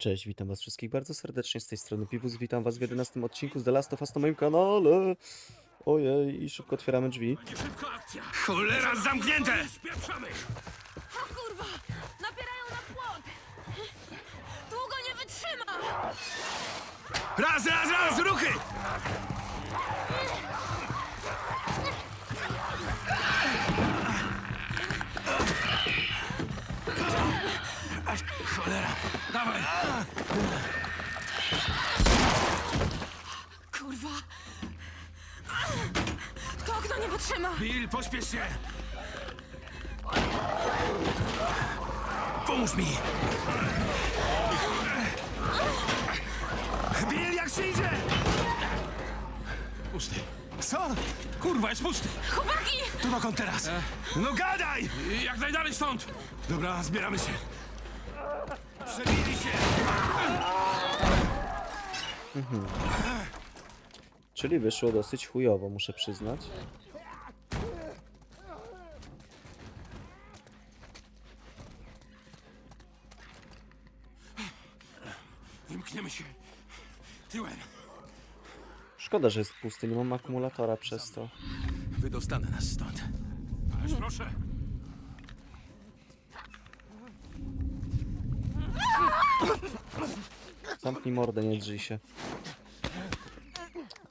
Cześć, witam was wszystkich bardzo serdecznie z tej strony Piwus. Witam was w 11 odcinku z The Last of Us na moim kanale. Ojej, i szybko otwieramy drzwi. Cholera, zamknięte! O kurwa! Napierają na płot! Długo nie wytrzyma! Raz, raz, raz, ruchy! Cholera, dawaj! Kurwa! To okno nie wytrzyma! Bill, pośpiesz się! Pomóż mi! Bill, jak się idzie? Pusty. Co? Kurwa, jest pusty! Chłopaki! To dokąd teraz? No gadaj! Jak najdalej stąd! Dobra, zbieramy się. Przebili się! Czyli wyszło dosyć chujowo, muszę przyznać. Wymkniemy się tyłem. Szkoda, że jest pusty, nie mam akumulatora przez to. Wydostanę nas stąd. Ależ proszę. Zamknij mordę, nie drzyj się.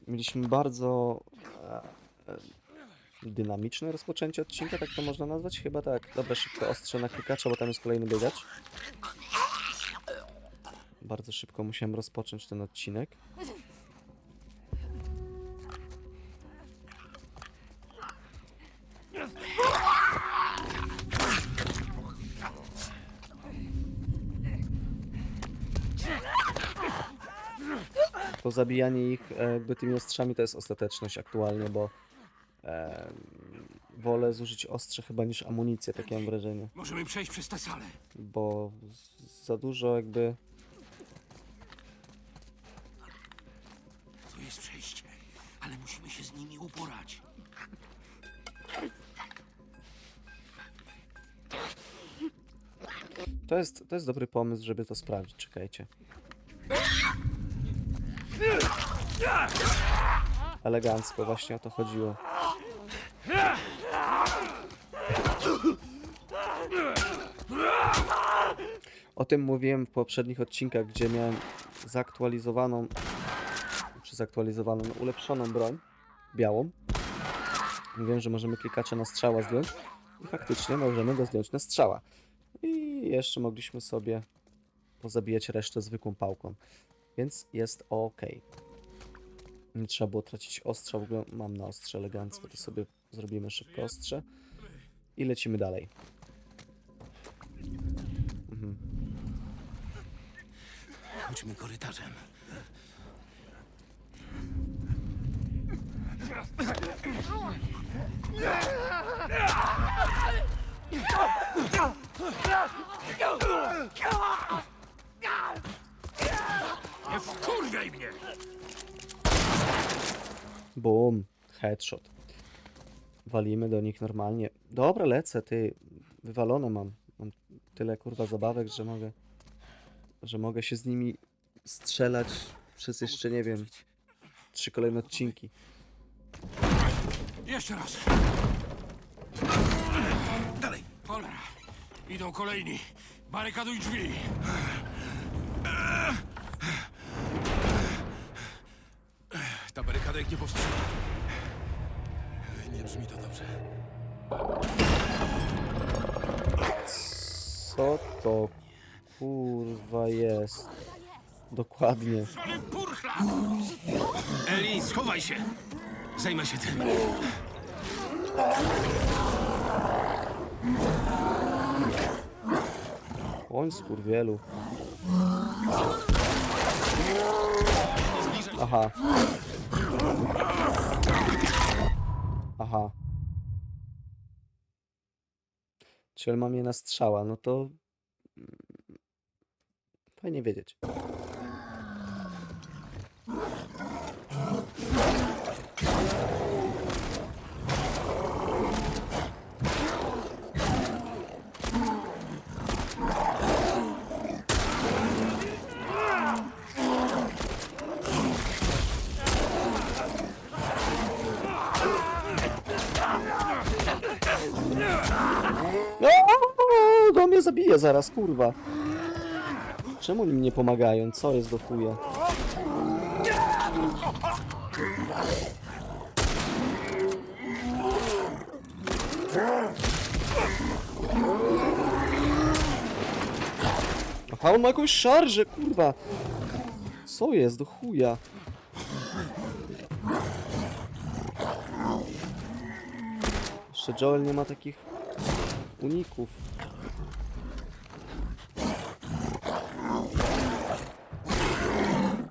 Mieliśmy bardzo e, e, dynamiczne rozpoczęcie odcinka, tak to można nazwać? Chyba tak. Dobra, szybko ostrze na klikacza, bo tam jest kolejny biegacz. Bardzo szybko musiałem rozpocząć ten odcinek. Zabijanie ich e, jakby tymi ostrzami to jest ostateczność aktualnie, bo e, wolę zużyć ostrze chyba niż amunicję, takie mam wrażenie. Możemy przejść przez tę salę. Bo z- za dużo jakby... Tu jest przejście, ale musimy się z nimi uporać. To jest, to jest dobry pomysł, żeby to sprawdzić, czekajcie. Elegancko, właśnie o to chodziło. O tym mówiłem w poprzednich odcinkach, gdzie miałem zaktualizowaną, czy zaktualizowaną, no, ulepszoną broń, białą. Mówiłem, że możemy klikacze na strzała zdjąć i faktycznie możemy go zdjąć na strzała. I jeszcze mogliśmy sobie pozabijać resztę zwykłą pałką. Więc jest ok. Nie trzeba było tracić ostrza. W ogóle mam na ostrze elegancko. To sobie zrobimy szybko ostrze. I lecimy dalej. Chodźmy korytarzem. Nie wkurwiaj mnie! Boom. Headshot. Walimy do nich normalnie. Dobra, lecę, ty. Wywalone mam. Mam tyle kurwa zabawek, że mogę. Że mogę się z nimi strzelać przez jeszcze nie wiem. Trzy kolejne odcinki. Jeszcze raz. Dalej. Cholera. Idą kolejni. Barykaduj drzwi. Nie powstrzyma. Nie brzmi to dobrze. Co to kurwa jest? Dokładnie. Ale purchla! Eli, schowaj się! Zajmę się tym. Bądź skurwielu. Aha. Aha. Czyli mam je na strzała, no to... mm, Fajnie wiedzieć. Zabiję zaraz, kurwa. Czemu oni mi nie pomagają? Co jest do chuja? Aha, on ma jakąś szarżę, kurwa. Co jest do chuja? Jeszcze Joel nie ma takich uników.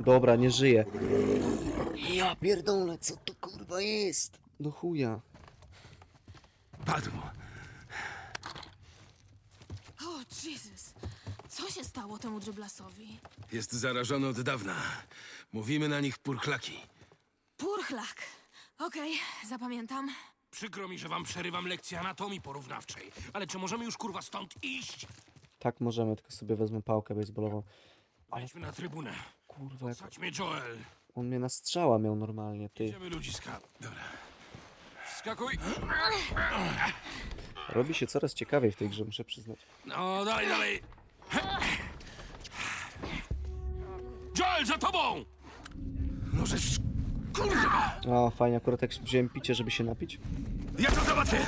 Dobra, nie żyje. Ja pierdolę, co to kurwa jest? Do chuja. Padł. O, Jezus. Co się stało temu Dryblasowi? Jest zarażony od dawna. Mówimy na nich purchlaki. Purchlak. Okej, zapamiętam. Przykro mi, że wam przerywam lekcję anatomii porównawczej, ale czy możemy już kurwa stąd iść? Tak możemy, tylko sobie wezmę pałkę baseballową. Wejdźmy na trybunę. Kurwa, jak Joel. on mnie na strzała miał normalnie, ty. Idziemy ludziska. Dobra. Skakuj. Robi się coraz ciekawiej w tej grze, muszę przyznać. No, dalej, dalej. Joel, za tobą! No żeż... Kurwa! A, fajnie, akurat jak wziąłem picie, żeby się napić. Ja to załatwię!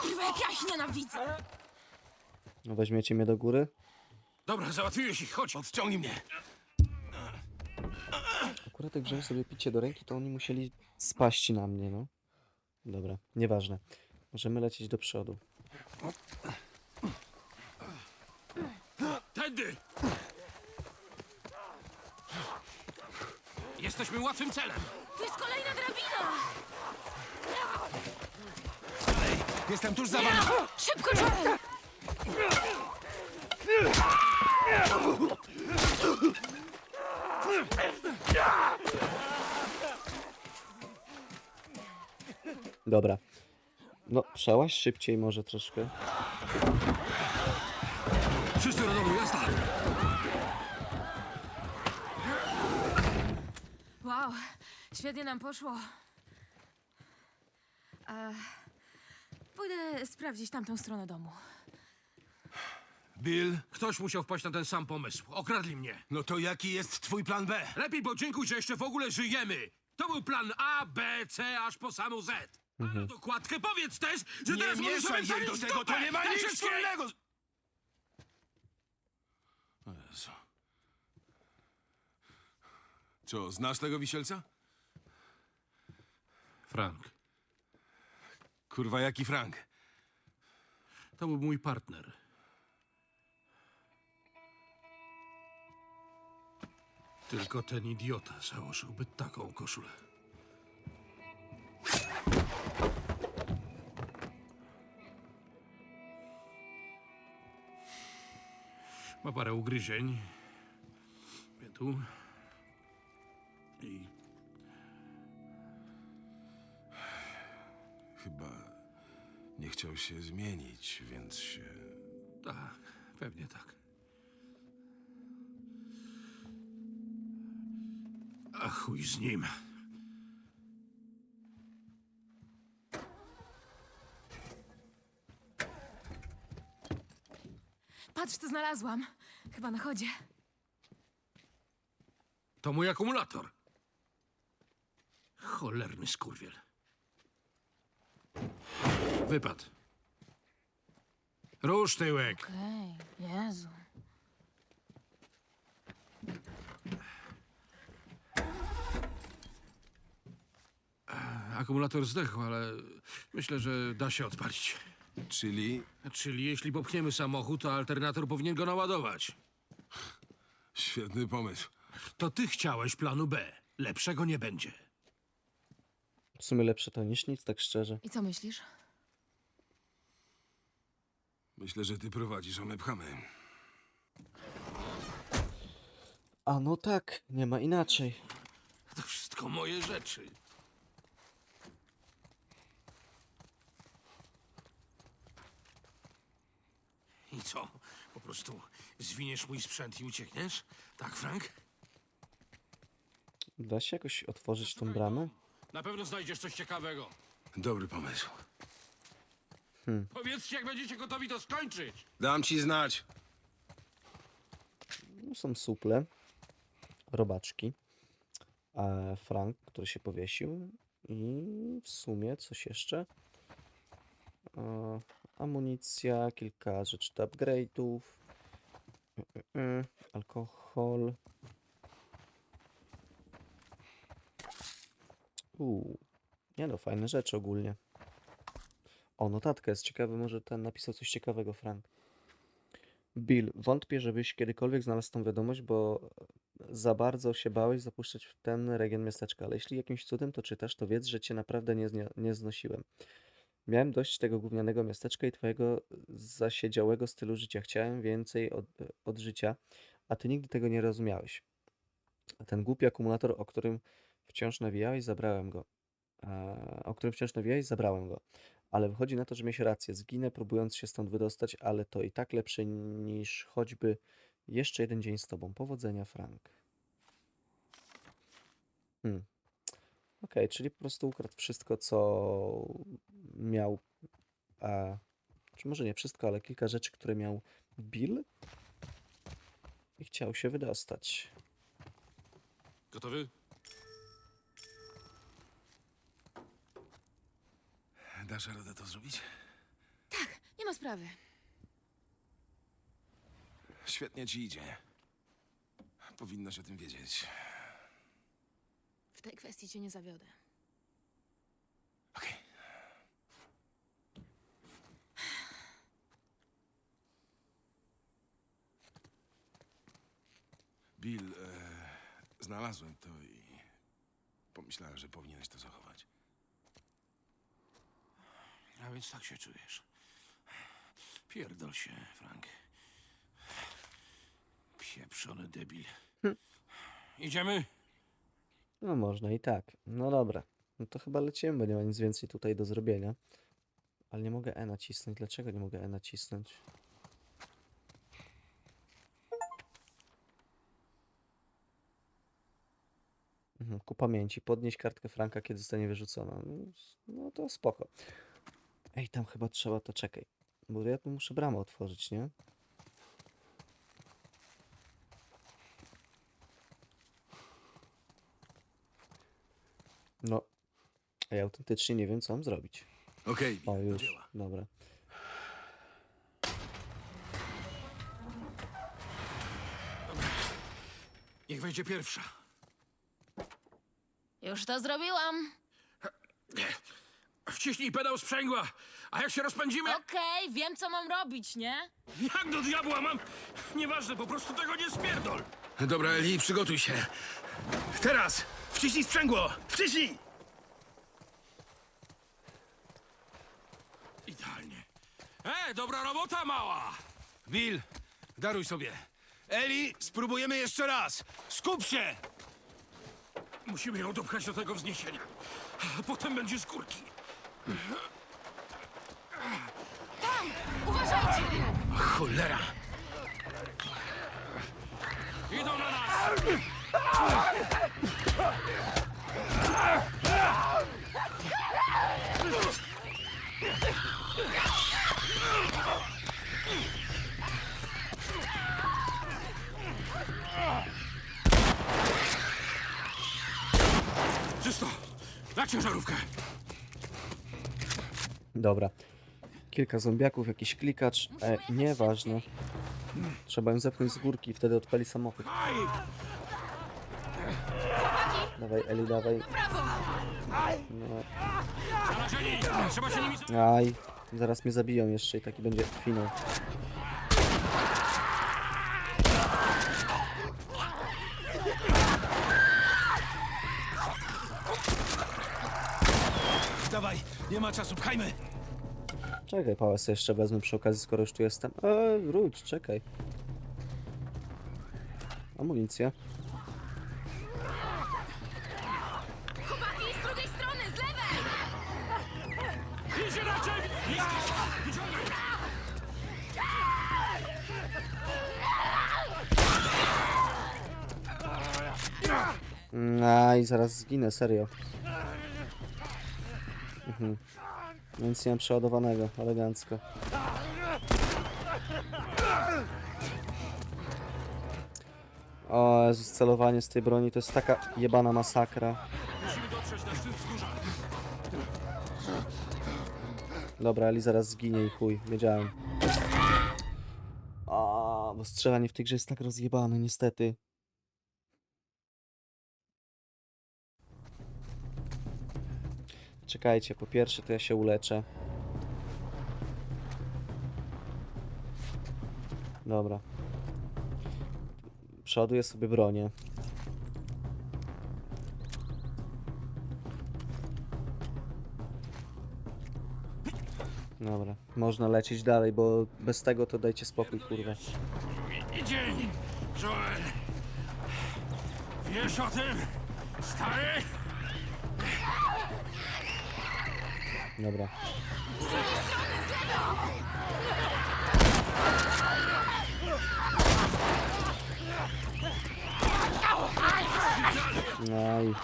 Kurwa, nienawidzę. No, weźmiecie mnie do góry. Dobra, załatwiłeś ich, chodź. Odciągnij mnie. Akurat jak wziąłem sobie picie do ręki, to oni musieli spaść na mnie, no. Dobra, nieważne. Możemy lecieć do przodu. Tędy! Jesteśmy łatwym celem. Tu jest kolejna drabina! Jestem tuż za wami. Szybko, Joel! Dobra. No, przełaź szybciej może troszkę. Wszyscy do domu, jazda! Wow, świetnie nam poszło. E, pójdę sprawdzić tamtą stronę domu. Bill, ktoś musiał wpaść na ten sam pomysł. Okradli mnie. No to jaki jest twój plan B? Lepiej podziękuj, że jeszcze w ogóle żyjemy. To był plan A, B, C, aż po samą Z. A na dokładkę powiedz też, że Nie teraz możesz sobie mieszaj jej do wsadzić tego, to dupę nie ma na nic wszystkie- wspólnego! z- O Jezu. Co, znasz tego wisielca? Frank, Kurwa, jaki Frank? to był mój partner. Tylko ten idiota założyłby taką koszulę. Ma parę ugryzień. Wie tu. I nie chciał się zmienić, więc się... tak, pewnie tak. A chuj z nim. Patrz, co znalazłam. Chyba na chodzie. To mój akumulator. Cholerny skurwiel. Wypad. Rusz tyłek. Okej, Jezu. Akumulator zdechł, ale myślę, że da się odpalić. Czyli Czyli jeśli popchniemy samochód, to alternator powinien go naładować. świetny pomysł. To ty chciałeś planu B. Lepszego nie będzie. W sumie lepsze to niż nic, tak szczerze. I co myślisz? Myślę, że ty prowadzisz, a my pchamy. A no tak, nie ma inaczej. To wszystko moje rzeczy. I co? Po prostu zwiniesz mój sprzęt i uciekniesz? Tak, Frank? Da się jakoś otworzyć tą bramę? Na pewno znajdziesz coś ciekawego. Dobry pomysł. Powiedzcie, jak będziecie gotowi to skończyć. Dam ci znać. No, są suple, robaczki, Frank, który się powiesił i w sumie coś jeszcze. E, amunicja, kilka rzeczy do upgrade'ów, y, y, y, alkohol. Uuu, nie no, fajne rzeczy ogólnie. O, notatka jest ciekawy, może ten napisał coś ciekawego, Frank. Bill, wątpię, żebyś kiedykolwiek znalazł tą wiadomość, bo za bardzo się bałeś zapuszczać w ten region miasteczka, ale jeśli jakimś cudem to czytasz, to wiedz, że cię naprawdę nie, nie znosiłem. Miałem dość tego gównianego miasteczka i twojego zasiedziałego stylu życia. Chciałem więcej od, od życia, a ty nigdy tego nie rozumiałeś. A ten głupi akumulator, o którym wciąż nawijałeś, zabrałem go. E, o którym wciąż nawijałeś, zabrałem go. Ale wychodzi na to, że miałeś rację. Zginę, próbując się stąd wydostać, ale to i tak lepsze niż choćby jeszcze jeden dzień z tobą. Powodzenia, Frank. Hmm. Okej, czyli po prostu ukradł wszystko, co miał. A, czy może nie wszystko, ale kilka rzeczy, które miał Bill. I chciał się wydostać. Gotowy? Dasz radę to zrobić? Nie ma sprawy. Świetnie ci idzie. Powinnaś o tym wiedzieć. W tej kwestii cię nie zawiodę. Okej. Bill, e, znalazłem to i pomyślałem, że powinieneś to zachować. A więc tak się czujesz. Pierdol się, Frank. Pieprzony debil. Idziemy? No można i tak. No dobra. No to chyba lecimy, bo nie ma nic więcej tutaj do zrobienia. Ale nie mogę E nacisnąć. Dlaczego nie mogę E nacisnąć? Mhm, ku pamięci. Podnieść kartkę Franka, kiedy zostanie wyrzucona. No, No to spoko. Ej, tam chyba trzeba to czekaj. Bo ja tu muszę bramę otworzyć, nie? No. A ja autentycznie nie wiem, co mam zrobić. Okej, O, już. dzieła. Dobra. Niech wejdzie pierwsza. Już to zrobiłam. Wciśnij pedał sprzęgła, a jak się rozpędzimy... Okej, wiem co mam robić, nie? Jak do diabła mam... Nieważne, po prostu tego nie spierdol. Dobra, Eli, przygotuj się. Teraz! Wciśnij sprzęgło! Wciśnij! Idealnie. E, dobra robota, mała! Bill, daruj sobie. Eli, spróbujemy jeszcze raz. Skup się! Musimy ją dopchać do tego wzniesienia. A potem będzie z górki. Uważajcie! Cholera! Idą na nas! Czysto! Na ciężarówkę! Dobra. Kilka zombiaków, jakiś klikacz. E, nieważne. Trzeba ją zepchnąć z górki i wtedy odpali samochód. Aj! Dawaj, Eli, dawaj. No. Aj, zaraz mnie zabiją jeszcze i taki będzie finał. Dawaj, nie ma czasu, pchajmy! Czekaj, pałę sobie jeszcze wezmę przy okazji, skoro już tu jestem. E, wróć, czekaj. Amunicja. Chłopaki, z drugiej strony, z lewej! Idzie raczej! I zaraz zginę, serio. Mhm. Więc nie mam przeładowanego, elegancko. O Jezus, celowanie z tej broni to jest taka jebana masakra. Musimy dotrzeć na szczyt wzgórza. Dobra, Eli zaraz zginie i chuj, wiedziałem. A, bo strzelanie w tej grze jest tak rozjebane, niestety. Czekajcie, po pierwsze to ja się uleczę. Dobra. Przeładuję sobie bronię. Dobra, można lecieć dalej, bo bez tego to dajcie spokój, kurwa. Dzień, Joel. Wiesz o tym, stary? Dobra. No i...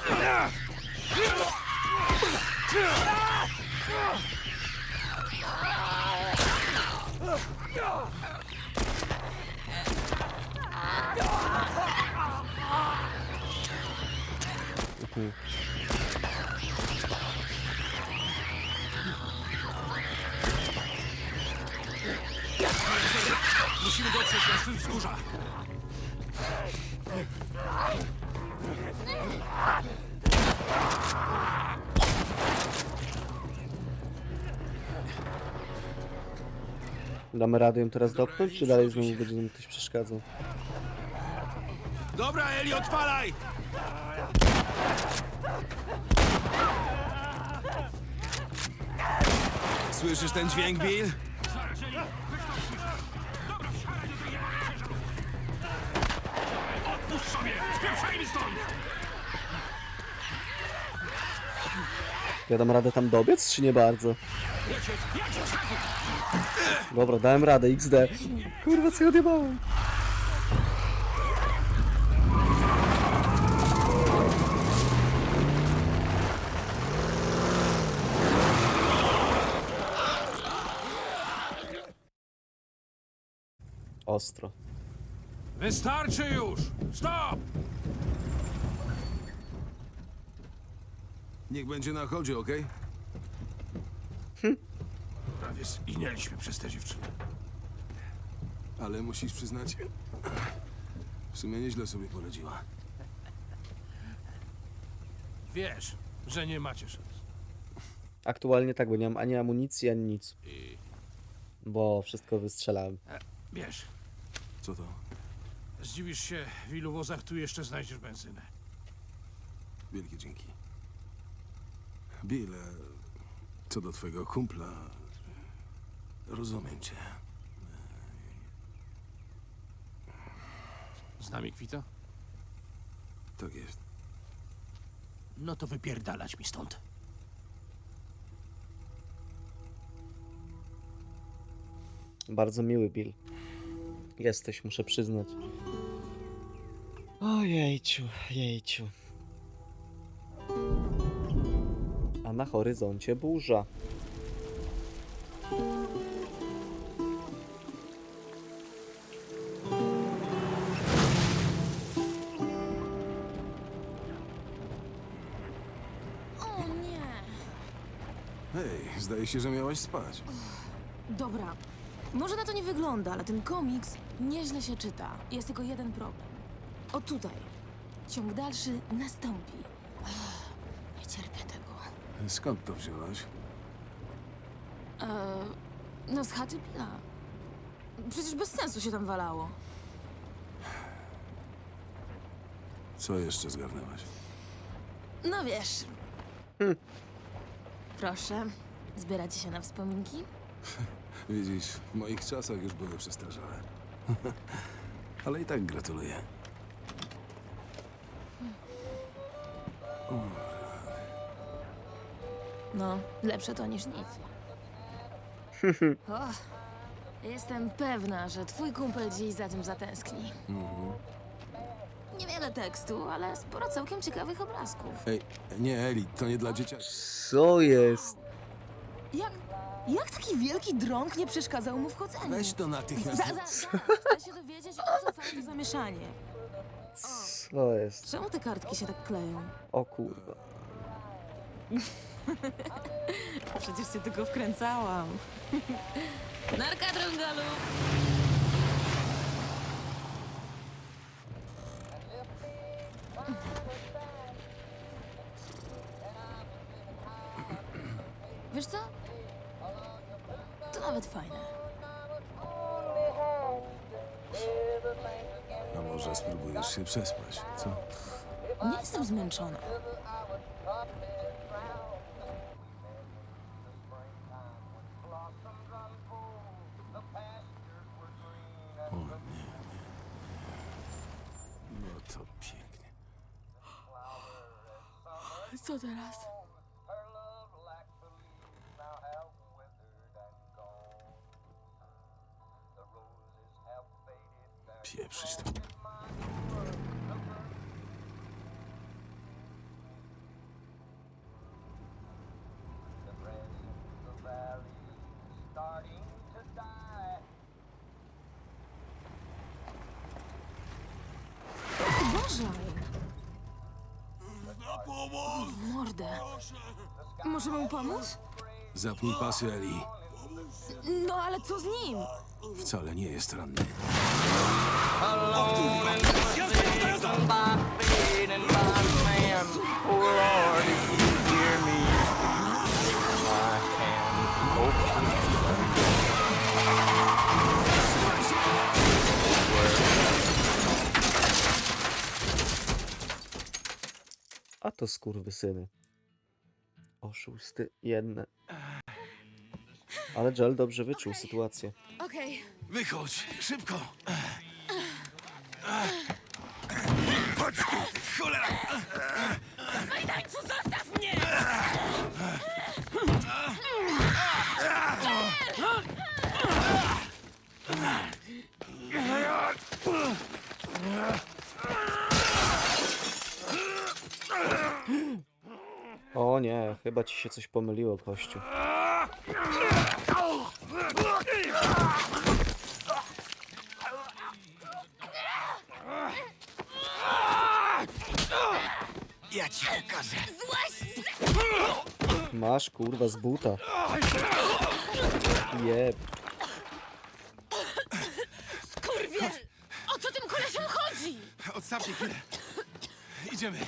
Musimy dotrzeć na szczyt wzgórza. Damy radę ją teraz dopchnąć, czy dalej znowu będzie nam ktoś przeszkadzał? Dobra, Eli, odpalaj! Słyszysz ten dźwięk, Bill? Sobie, spieprzajmy stąd! Ja dam radę tam dobiec, czy nie bardzo? Dobra, dałem radę, XD. Kurwa, co ja odjebałem? Ostro. Wystarczy już! Stop! Niech będzie na chodzie, okej? Prawie zginęliśmy przez tę dziewczynę. Ale musisz przyznać, w sumie nieźle sobie poradziła. Wiesz, że nie macie szans. Aktualnie tak, bo nie mam ani amunicji, ani nic. I Bo wszystko wystrzelałem. wiesz, Co to? Zdziwisz się, w ilu wozach tu jeszcze znajdziesz benzynę. Wielkie dzięki. Bill, e, co do twojego kumpla, rozumiem cię. Z nami kwita? Tak jest. No to wypierdalać mi stąd. Bardzo miły Bill. Jesteś, muszę przyznać. O jejciu, jejciu. A na horyzoncie burza. O nie! Hej, zdaje się, że miałaś spać. Dobra, może na to nie wygląda, ale ten komiks nieźle się czyta. Jest tylko jeden problem. O tutaj. Ciąg dalszy nastąpi. Ach, Nie cierpię tego. Skąd to wzięłaś? Eee, no z chaty Billa. Przecież bez sensu się tam walało. Co jeszcze zgarnęłaś? No wiesz. Proszę, zbieracie się na wspominki? Widzisz, w moich czasach już były przestarzałe. Ale i tak gratuluję. No, lepsze to niż nic. Och, jestem pewna, że twój kumpel dziś za tym zatęskni. Niewiele tekstu, ale sporo całkiem ciekawych obrazków. Ej, nie, Eli, to nie dla dzieciaków. Co jest? Jak, jak taki wielki drąg nie przeszkadzał mu w chodzeniu? Weź to Za, natychmiast. za, za, chcę się dowiedzieć, o co całe to zamieszanie. Co jest? Czemu te kartki się tak kleją? O kurwa. Przecież cię tylko wkręcałam. Narka, drągalu! Wiesz co? Nawet fajne. A może spróbujesz się przespać, co? Nie jestem zmęczona. O nie, nie. No to pięknie. Co teraz? Pieprzyć to. Uważaj! W mordę. Możemy mu pomóc? Zapnij pasy, Eli. No ale co z nim? Wcale nie jest ranny. A to skurwysyny. Oszusty jedne. Ale Joel dobrze wyczuł sytuację. Okej. Wychodź, szybko! Chodź tu, cholera! Fajdańcu, zostaw mnie! O nie, chyba ci się coś pomyliło, kościół. Ja ci pokażę. Masz kurwa z buta. Jeb. Kurwiel! O co tym kolesiom chodzi? Odstawcie chwilę. Idziemy.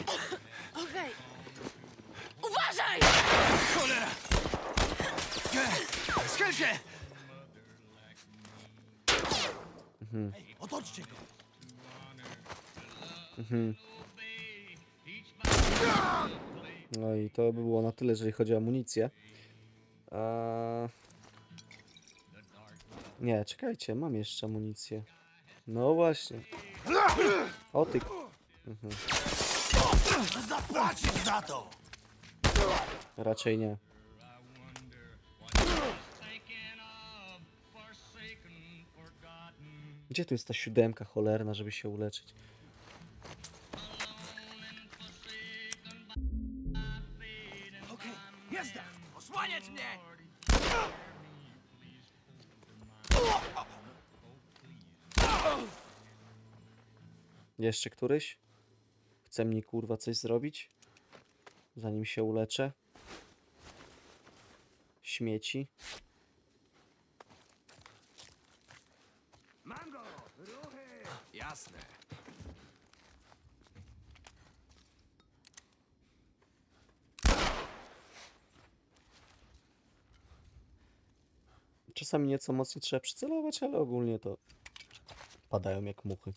Okej. Uważaj! Cholera! Się! Otoczcie go! No i to by było na tyle, jeżeli chodzi o amunicję. Eee... Nie, czekajcie, mam jeszcze amunicję. No właśnie. O ty. Zapłacisz za to! Raczej nie. Gdzie tu jest ta siódemka cholerna, żeby się uleczyć? Okej, jazda! Osłaniać mnie! Jeszcze któryś? Chce mi kurwa coś zrobić? Zanim się uleczę. Śmieci. Mango! Ruchy! Jasne. Czasami nieco mocniej trzeba przycelować, ale ogólnie to padają jak muchy.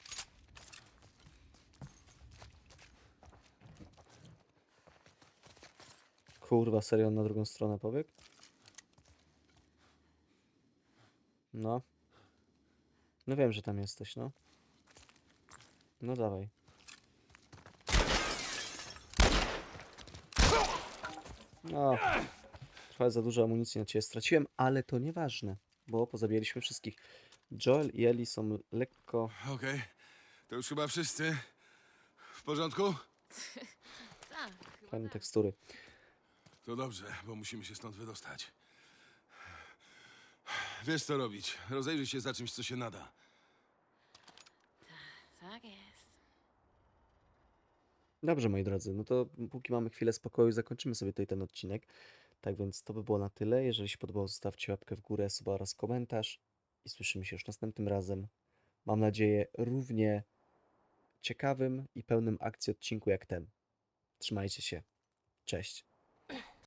Kurwa, serio na drugą stronę pobieg? No. No wiem, że tam jesteś, no. No dawaj. No. Trochę za dużo amunicji na ciebie straciłem, ale to nieważne, bo pozabijaliśmy wszystkich. Joel i Ellie są lekko... Okej, to już chyba wszyscy. porządku? Tak, Fajne tekstury. To dobrze, bo musimy się stąd wydostać. Wiesz co robić. Rozejrzyj się za czymś, co się nada. Tak jest. Dobrze, moi drodzy, no to póki mamy chwilę spokoju, zakończymy sobie tutaj ten odcinek. Tak więc to by było na tyle. Jeżeli się podobało, zostawcie łapkę w górę, suba oraz komentarz i słyszymy się już następnym razem. Mam nadzieję równie ciekawym i pełnym akcji odcinku jak ten. Trzymajcie się. Cześć.